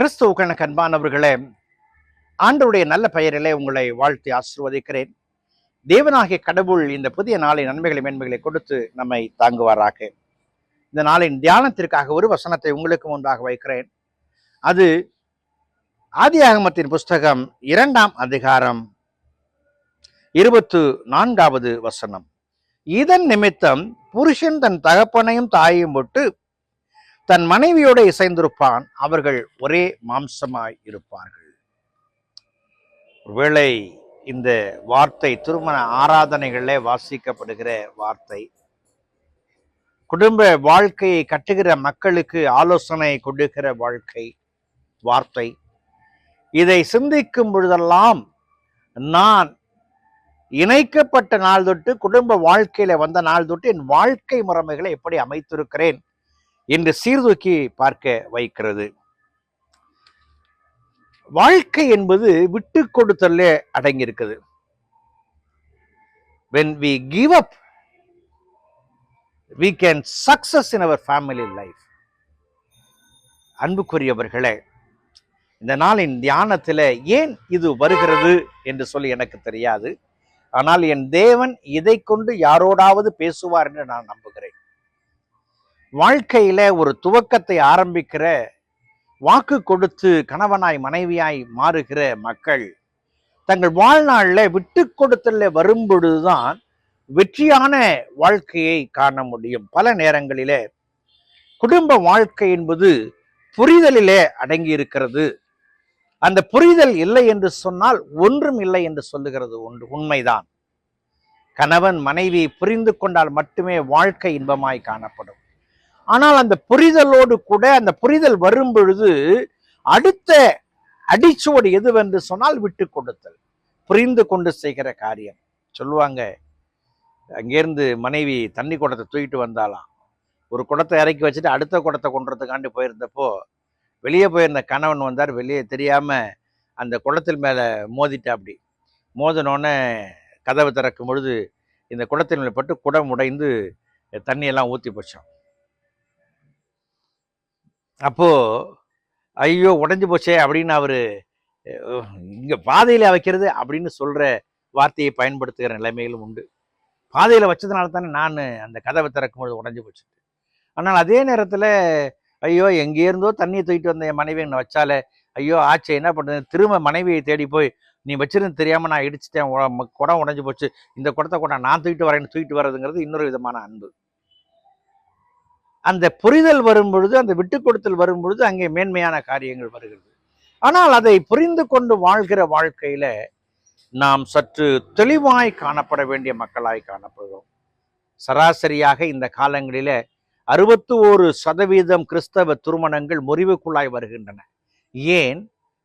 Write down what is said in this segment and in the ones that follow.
கிறிஸ்துவுக்கு கண்பானவர்களே ஆண்டருடைய நல்ல பெயரிலே உங்களை வாழ்த்தி ஆசிர்வதிக்கிறேன். தேவனாகிய கடவுள் இந்த புதிய நாளின் நன்மைகளை மேன்மைகளை கொடுத்து நம்மை தாங்குவாராக. இந்த நாளின் தியானத்திற்காக ஒரு வசனத்தை உங்களுக்கு முன்பாக வைக்கிறேன். அது ஆதியாகமத்தின் புஸ்தகம் இரண்டாம் அதிகாரம் இருபத்து நான்காவது வசனம். இதன் நிமித்தம் புருஷன் தன் தகப்பனையும் தாயையும் விட்டு தன் மனைவியோடு இசைந்திருப்பான் அவர்கள் ஒரே மாம்சமாய் இருப்பார்கள். ஒருவேளை இந்த வார்த்தை திருமண ஆராதனைகளில் வாசிக்கப்படுகிற வார்த்தை குடும்ப வாழ்க்கையை கட்டுகிற மக்களுக்கு ஆலோசனை கொடுக்கிற வாழ்க்கை வார்த்தை இதை சிந்திக்கும் பொழுதெல்லாம் நான் இணைக்கப்பட்ட நாள் தொட்டு குடும்ப வாழ்க்கையில வந்த நாள் தொட்டு என் வாழ்க்கை முறைமைகளை எப்படி அமைத்திருக்கிறேன் என்று சீர்தூக்கி பார்க்க வைக்கிறது. வாழ்க்கை என்பது விட்டு கொடுத்தல்ல அடங்கியிருக்குது when we give up we can success in our family life அன்புக்குரியவர்களே இந்த நாளின் தியானத்தில் ஏன் இது வருகிறது என்று சொல்லி எனக்கு தெரியாது. ஆனால் என் தேவன் இதை கொண்டு யாரோடாவது பேசுவார் என்று நான் நம்புகிறேன். வாழ்க்கையில ஒரு துவக்கத்தை ஆரம்பிக்கிற வாக்கு கொடுத்து கணவனாய் மனைவியாய் மாறுகிற மக்கள் தங்கள் வாழ்நாளில் விட்டு கொடுத்தல வரும்பொழுதுதான் வெற்றியான வாழ்க்கையை காண முடியும். பல நேரங்களிலே குடும்ப வாழ்க்கை என்பது புரிதலிலே அடங்கி இருக்கிறது அந்த புரிதல் இல்லை என்று சொன்னால் ஒன்றும் இல்லை என்று சொல்லுகிறது ஒன்று உண்மைதான். கணவன் மனைவி புரிந்து கொண்டால் மட்டுமே வாழ்க்கை இன்பமாய் காணப்படும். ஆனால் அந்த புரிதலோடு கூட அந்த புரிதல் வரும் பொழுது அடுத்த அடிச்சுவடு எதுவென்று சொன்னால் விட்டு கொடுத்தல் புரிந்து கொண்டு செய்கிற காரியம். சொல்லுவாங்க அங்கேருந்து மனைவி தண்ணி குடத்தை தூக்கிட்டு வந்தாலாம் ஒரு குடத்தை இறக்கி வச்சுட்டு அடுத்த குடத்தை கொண்டுறதுக்காண்டி போயிருந்தப்போ வெளியே போயிருந்த கணவன் வந்தார் வெளியே தெரியாம அந்த குளத்தில் மேலே மோதிட்டா அப்படி மோதினோடனே கதவை திறக்கும் பொழுது இந்த குடத்தின் மேலே பட்டு குடம் உடைந்து தண்ணியெல்லாம் ஊற்றி போச்சோம். அப்போது ஐயோ உடஞ்சி போச்சே அப்படின்னு அவர் இங்கே பாதையில் வைக்கிறது அப்படின்னு சொல்கிற வார்த்தையை பயன்படுத்துகிற நிலைமையிலும் உண்டு. பாதையில் வச்சதுனால தானே நான் அந்த கதவை திறக்கும் பொழுது உடைஞ்சு போச்சு ஆனால் அதே நேரத்தில் ஐயோ எங்கேருந்தோ தண்ணியை தூக்கிட்டு வந்த என் மனைவி என்னை வச்சாலே ஐயோ ஆச்சு என்ன பண்றது? திரும்ப மனைவியை தேடி போய் நீ வச்சிருந்து தெரியாமல் நான் இடிச்சிட்டேன் ம- குடம் உடஞ்சி போச்சு இந்த குடத்தை கொண்டா நான் தூக்கிட்டு வரேன்னு தூக்கிட்டு வர்றதுங்கிறது இன்னொரு விதமான அன்பு. அந்த புரிதல் வரும் பொழுது அந்த விட்டு கொடுத்தல் வரும் பொழுது அங்கே மேன்மையான காரியங்கள் வருகிறது. ஆனால் அதை புரிந்து கொண்டு வாழ்கிற வாழ்க்கையில நாம் சற்று தெளிவாய் காணப்பட வேண்டிய மக்களாய் காணப்படுகிறோம். சராசரியாக இந்த காலங்களில அறுபத்து ஒரு சதவீதம் கிறிஸ்தவ திருமணங்கள் முறிவுக்குள்ளாய் வருகின்றன. ஏன்?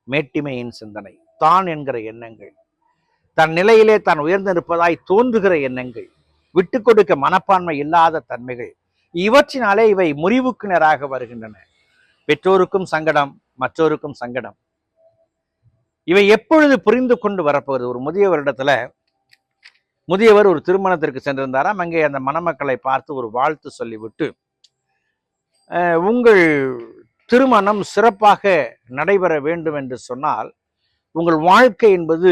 மேட்டிமையின் சிந்தனை. தான் என்கிற எண்ணங்கள். தன் நிலையிலே தான் உயர்ந்திருப்பதாய் தோன்றுகிற எண்ணங்கள். விட்டு கொடுக்க மனப்பான்மை இல்லாத தன்மைகள். இவற்றினாலே இவை முறிவுக்கு நேராக வருகின்றன. பெற்றோருக்கும் சங்கடம் மற்றோருக்கும் சங்கடம். இவை எப்பொழுது புரிந்து கொண்டு வரப்போகுது? ஒரு முதியவரிடத்துல முதியவர் ஒரு திருமணத்திற்கு சென்றிருந்தாராம். அங்கே அந்த மணமக்களை பார்த்து ஒரு வாழ்த்து சொல்லிவிட்டு உங்கள் திருமணம் சிறப்பாக நடைபெற வேண்டும் என்று சொன்னால் உங்கள் வாழ்க்கை என்பது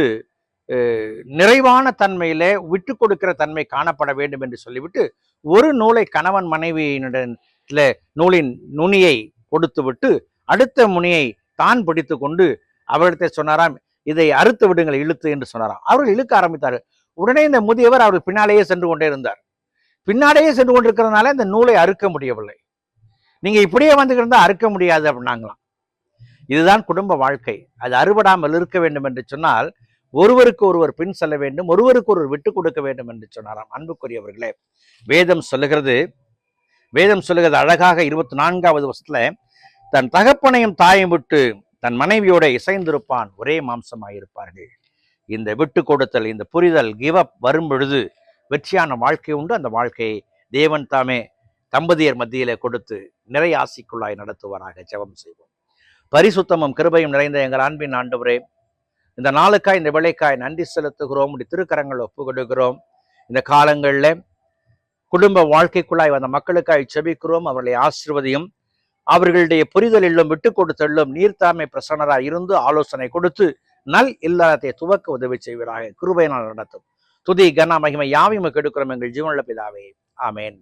நிறைவான தன்மையிலே விட்டு கொடுக்கிற தன்மை காணப்பட வேண்டும் என்று சொல்லிவிட்டு ஒரு நூலை கணவன் மனைவியினிடத்துல நூலின் நுனியை கொடுத்து விட்டு அடுத்த முனியை தான் பிடித்து கொண்டு அவரிடத்தை சொன்னாராம் இதை அறுத்து விடுங்கள் இழுத்து என்று சொன்னாராம். அவர்கள் இழுக்க ஆரம்பித்தார்கள் உடனே இந்த முதியவர் அவர் பின்னாலேயே சென்று கொண்டே இருந்தார். பின்னாலேயே சென்று கொண்டிருக்கிறதுனால இந்த நூலை அறுக்க முடியவில்லை. நீங்க இப்படியே வந்துக்கிருந்தா அறுக்க முடியாது அப்படின்னாங்களாம். இதுதான் குடும்ப வாழ்க்கை. அது அறுபடாமல் இருக்க வேண்டும் என்று சொன்னால் ஒருவருக்கு ஒருவர் பின் செல்ல வேண்டும் ஒருவருக்கு ஒருவர் விட்டு கொடுக்க வேண்டும் என்று சொன்னாராம். அன்புக்குரியவர்களே வேதம் சொல்லுகிறது வேதம் சொல்லுகிறது அழகாக இருபத்தி நான்காவது வருஷத்துல தன் தகப்பனையும் தாயும் விட்டு தன் மனைவியோட இசைந்திருப்பான் ஒரே மாம்சமாயிருப்பார்கள். இந்த விட்டு கொடுத்தல் இந்த புரிதல் கிவ் அப் வரும் பொழுது வெற்றியான வாழ்க்கை உண்டு. அந்த வாழ்க்கையை தேவன் தாமே தம்பதியர் மத்தியிலே கொடுத்து நிறை ஆசிக்குள்ளாய் நடத்துவாராக ஜெபம் செய்வோம். பரிசுத்தமும் கிருபையும் நிறைந்த எங்கள் அன்பின் ஆண்டவரே இந்த நாளுக்காய் இந்த விளைக்காய் நன்றி செலுத்துகிறோம் உடைய திருக்கரங்கள் ஒப்பு கொடுக்கிறோம் இந்த காலங்களில் குடும்ப வாழ்க்கைக்குள்ளாய் வந்த மக்களுக்காய் செபிக்கிறோம் அவர்களை ஆசிர்வதியும் அவர்களுடைய புரிதலிலும் விட்டு கொடுத்தலும் நீர்த்தாமை பிரசன்னராக இருந்து ஆலோசனை கொடுத்து நல் இல்லாதத்தை துவக்க உதவி செய்வதாக கிருபையினால் நடத்தும். துதி கன மகிமை யாவையும் கெடுக்கிறோம் எங்கள் ஜீவனுள்ள பிதாவே. ஆமேன்.